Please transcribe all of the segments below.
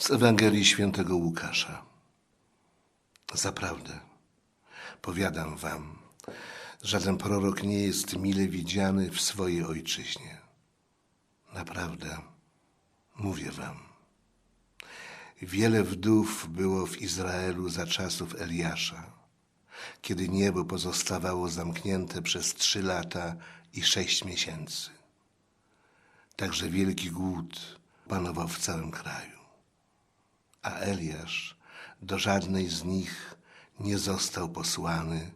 Z Ewangelii Świętego Łukasza. Zaprawdę, powiadam wam, żaden prorok nie jest mile widziany w swojej ojczyźnie. Naprawdę, mówię wam. Wiele wdów było w Izraelu za czasów Eliasza, kiedy niebo pozostawało zamknięte przez trzy lata i sześć miesięcy. Także wielki głód panował w całym kraju. A Eliasz do żadnej z nich nie został posłany,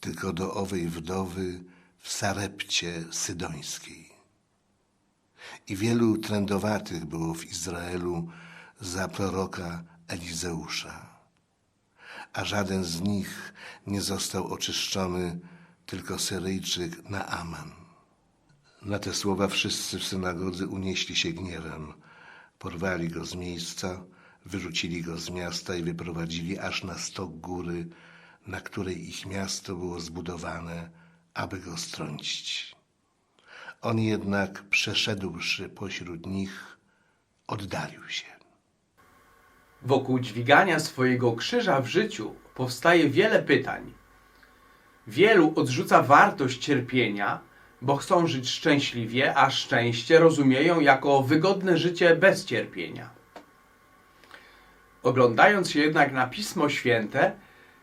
tylko do owej wdowy w Sarepcie Sydońskiej. I wielu trędowatych było w Izraelu za proroka Elizeusza, a żaden z nich nie został oczyszczony, tylko Syryjczyk Naaman. Na te słowa wszyscy w synagodze unieśli się gniewem. Porwali go z miejsca, wyrzucili go z miasta i wyprowadzili aż na stok góry, na której ich miasto było zbudowane, aby go strącić. On jednak, przeszedłszy pośród nich, oddalił się. Wokół dźwigania swojego krzyża w życiu powstaje wiele pytań. Wielu odrzuca wartość cierpienia, bo chcą żyć szczęśliwie, a szczęście rozumieją jako wygodne życie bez cierpienia. Oglądając się jednak na Pismo Święte,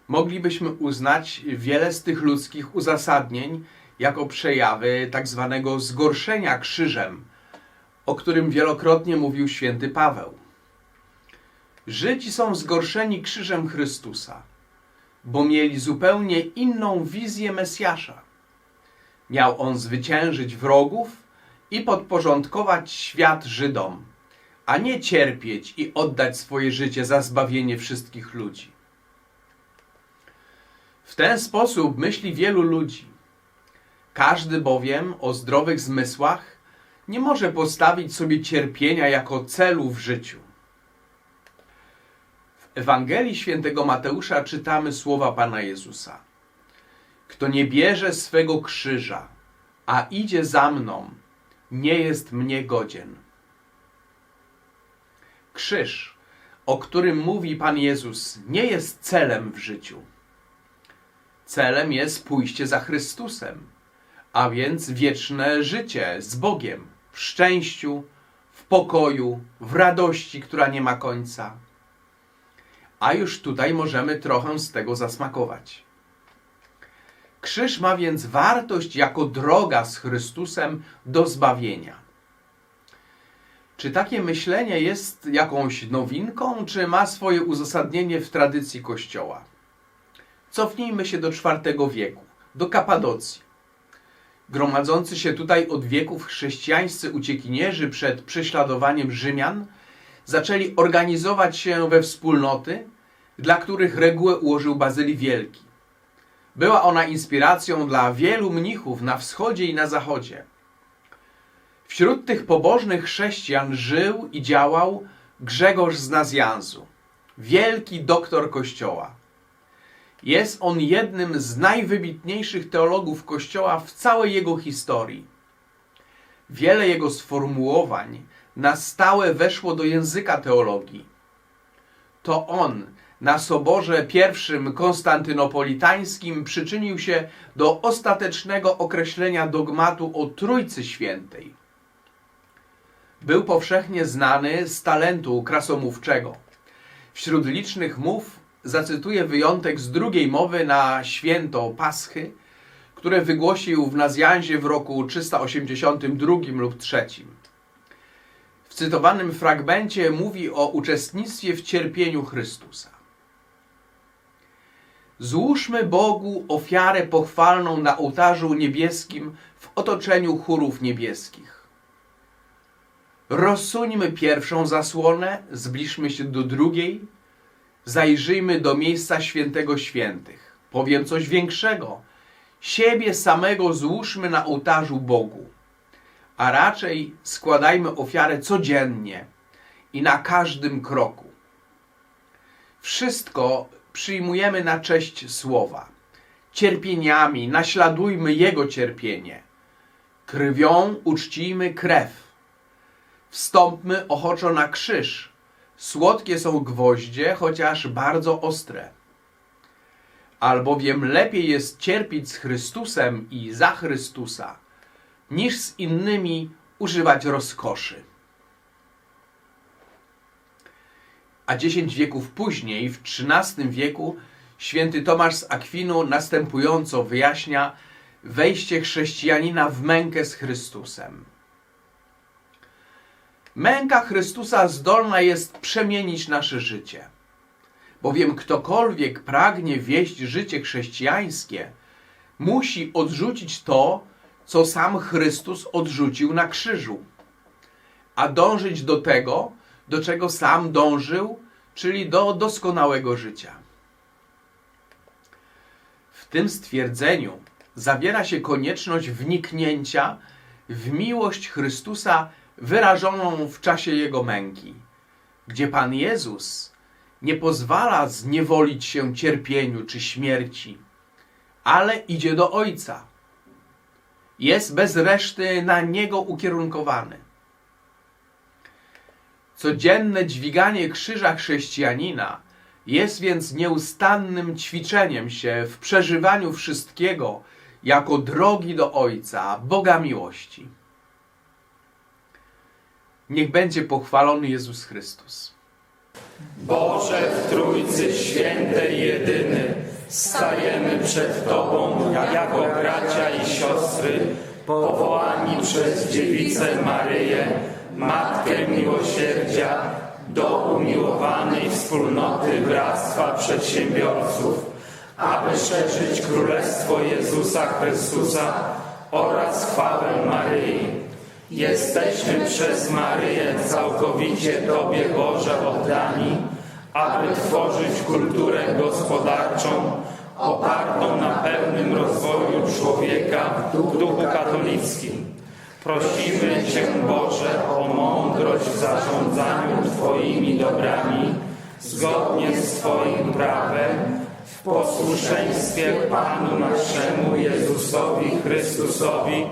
moglibyśmy uznać wiele z tych ludzkich uzasadnień jako przejawy tak zwanego zgorszenia krzyżem, o którym wielokrotnie mówił święty Paweł. Żydzi są zgorszeni krzyżem Chrystusa, bo mieli zupełnie inną wizję Mesjasza. Miał on zwyciężyć wrogów i podporządkować świat Żydom, a nie cierpieć i oddać swoje życie za zbawienie wszystkich ludzi. W ten sposób myśli wielu ludzi. Każdy bowiem o zdrowych zmysłach nie może postawić sobie cierpienia jako celu w życiu. W Ewangelii świętego Mateusza czytamy słowa Pana Jezusa. Kto nie bierze swego krzyża, a idzie za mną, nie jest mnie godzien. Krzyż, o którym mówi Pan Jezus, nie jest celem w życiu. Celem jest pójście za Chrystusem, a więc wieczne życie z Bogiem, w szczęściu, w pokoju, w radości, która nie ma końca. A już tutaj możemy trochę z tego zasmakować. Krzyż ma więc wartość jako droga z Chrystusem do zbawienia. Czy takie myślenie jest jakąś nowinką, czy ma swoje uzasadnienie w tradycji Kościoła? Cofnijmy się do IV wieku, do Kapadocji. Gromadzący się tutaj od wieków chrześcijańscy uciekinierzy przed prześladowaniem Rzymian zaczęli organizować się we wspólnoty, dla których regułę ułożył Bazylii Wielki. Była ona inspiracją dla wielu mnichów na wschodzie i na zachodzie. Wśród tych pobożnych chrześcijan żył i działał Grzegorz z Nazjanzu, wielki doktor Kościoła. Jest on jednym z najwybitniejszych teologów Kościoła w całej jego historii. Wiele jego sformułowań na stałe weszło do języka teologii. To on na Soborze I Konstantynopolitańskim przyczynił się do ostatecznego określenia dogmatu o Trójcy Świętej. Był powszechnie znany z talentu krasomówczego. Wśród licznych mów zacytuję wyjątek z drugiej mowy na święto Paschy, które wygłosił w Nazjanzie w roku 382 lub 3. W cytowanym fragmencie mówi o uczestnictwie w cierpieniu Chrystusa. Złóżmy Bogu ofiarę pochwalną na ołtarzu niebieskim w otoczeniu chórów niebieskich. Rozsuńmy pierwszą zasłonę, zbliżmy się do drugiej, zajrzyjmy do miejsca świętego świętych. Powiem coś większego. Siebie samego złóżmy na ołtarzu Bogu, a raczej składajmy ofiarę codziennie i na każdym kroku. Wszystko przyjmujemy na cześć słowa. Cierpieniami naśladujmy Jego cierpienie. Krwią uczcijmy krew. Wstąpmy ochoczo na krzyż, Słodkie są gwoździe, chociaż bardzo ostre. Albowiem lepiej jest cierpieć z Chrystusem i za Chrystusa, niż z innymi używać rozkoszy. A dziesięć wieków później, w XIII wieku, święty Tomasz z Akwinu następująco wyjaśnia wejście chrześcijanina w mękę z Chrystusem. Męka Chrystusa zdolna jest przemienić nasze życie. Bowiem ktokolwiek pragnie wieść życie chrześcijańskie, musi odrzucić to, co sam Chrystus odrzucił na krzyżu, a dążyć do tego, do czego sam dążył, czyli do doskonałego życia. W tym stwierdzeniu zawiera się konieczność wniknięcia w miłość Chrystusa wyrażoną w czasie Jego męki, gdzie Pan Jezus nie pozwala zniewolić się cierpieniu czy śmierci, ale idzie do Ojca. Jest bez reszty na Niego ukierunkowany. Codzienne dźwiganie krzyża chrześcijanina jest więc nieustannym ćwiczeniem się w przeżywaniu wszystkiego jako drogi do Ojca, Boga miłości. Niech będzie pochwalony Jezus Chrystus. Boże w Trójcy Świętej Jedyny, stajemy przed Tobą jako bracia i siostry, powołani przez Dziewicę Maryję, Matkę Miłosierdzia, do umiłowanej wspólnoty Bractwa Przedsiębiorców, aby szerzyć Królestwo Jezusa Chrystusa oraz chwałę Maryi. Jesteśmy przez Maryję całkowicie Tobie Boże oddani, aby tworzyć kulturę gospodarczą opartą na pełnym rozwoju człowieka w duchu katolickim. Prosimy Cię Boże o mądrość w zarządzaniu Twoimi dobrami zgodnie z Twoim prawem w posłuszeństwie Panu naszemu Jezusowi Chrystusowi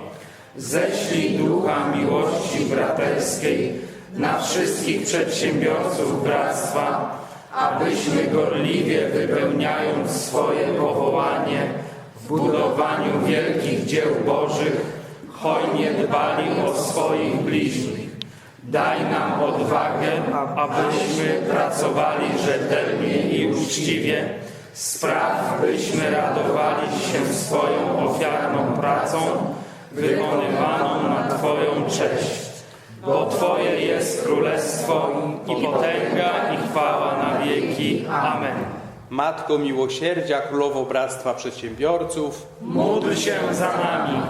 ześlij ducha miłości braterskiej na wszystkich przedsiębiorców bractwa, abyśmy gorliwie wypełniając swoje powołanie w budowaniu wielkich dzieł Bożych, hojnie dbali o swoich bliźnich. Daj nam odwagę, abyśmy pracowali rzetelnie i uczciwie. Spraw, byśmy radowali się swoją ofiarną pracą, Twoją cześć. Bo Twoje jest królestwo i potęga i chwała na wieki. Amen. Matko Miłosierdzia, Królowo Bractwa Przedsiębiorców, Módl się za nami.